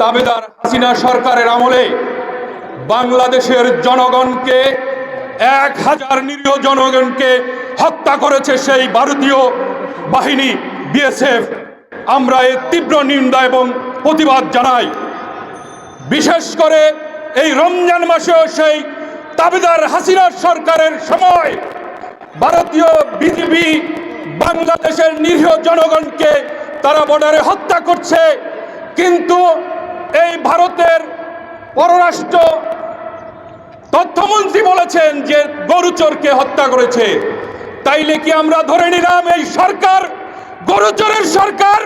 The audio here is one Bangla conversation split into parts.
তাবেদার হাসিনা সরকারের আমলে বাংলাদেশের জনগণকে এক হাজার নিরীহ জনগণকে হত্যা করেছে সেই ভারতীয় বাহিনী বিএসএফ। আমরা এর তীব্র নিন্দা এবং প্রতিবাদ জানাই। বিশেষ করে এই রমজান মাসেও সেই তাবেদার হাসিনা সরকারের সময় ভারতীয় বিজেপি বাংলাদেশের নিরীহ জনগণকে তারা বর্ডারে হত্যা করছে। কিন্তু এই ভারতের পররাষ্ট্র তথ্যমন্ত্রী বলেছেন যে গরুচোরকে হত্যা করেছে। তাইলে কি আমরা ধরে নিলাম এই সরকার গরুচোরের সরকার?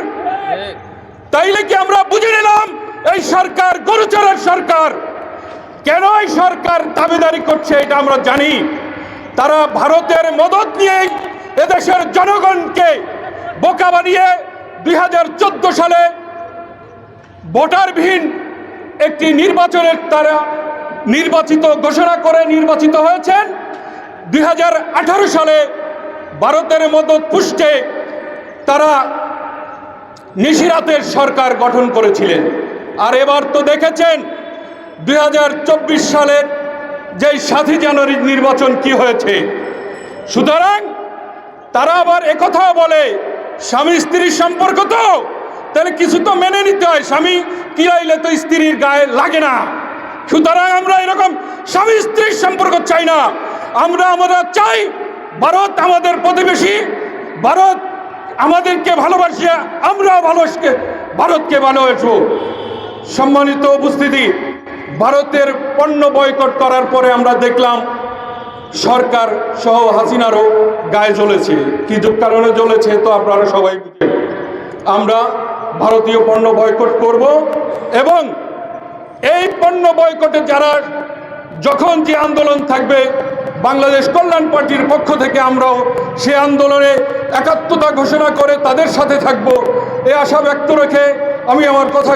তাইলে কি আমরা বুঝে নিলাম এই সরকার গরুচরের সরকার? কেন এই সরকার দাবিদারি করছে এটা আমরা জানি। তারা ভারতের মদত নিয়ে এদেশের জনগণকে বোকা বানিয়ে দুই হাজার চোদ্দ সালে ভোটারবিহীন একটি নির্বাচনের তারা নির্বাচিত ঘোষণা করে নির্বাচিত হয়েছেন। দুই হাজার আঠারো সালে ভারতের মদত পুষ্টে তারা নিশিরাতের সরকার গঠন করেছিলেন। আর এবার তো দেখেছেন, দুই সালের যেই সাতই জানুয়ারির নির্বাচন কি হয়েছে। সুতরাং তারা আবার একথাও বলে স্বামী স্ত্রীর সম্পর্ক তো তাহলে কিছু তো মেনে নিতে হয়, স্বামী। কি কিরাইলে তো স্ত্রীর গায়ে লাগে না। সুতরাং আমরা এরকম স্বামী স্ত্রীর সম্পর্ক চাই না। আমরা আমরা চাই ভারত আমাদের প্রতিবেশী, ভারত আমাদেরকে ভালোবাসিয়া আমরা ভালোবাসকে, ভারতকে ভালোবাসবো সম্মানিত উপস্থিতি, ভারতের পণ্য বয়কট করার পরে আমরা দেখলাম সরকার সহ হাসিনারও গায়ে জ্বলেছে। কি কারণে জ্বলেছে, তো আপনারা সবাই বুঝেন। আমরা ভারতীয় পণ্য বয়কট করব এবং এই পণ্য বয়কটে যারা যখন যে আন্দোলন থাকবে, বাংলাদেশ কল্যাণ পার্টির পক্ষ থেকে আমরাও সে আন্দোলনে একাত্মতা ঘোষণা করে তাদের সাথে থাকব, এ আশা ব্যক্ত রেখে আমি আমার কথা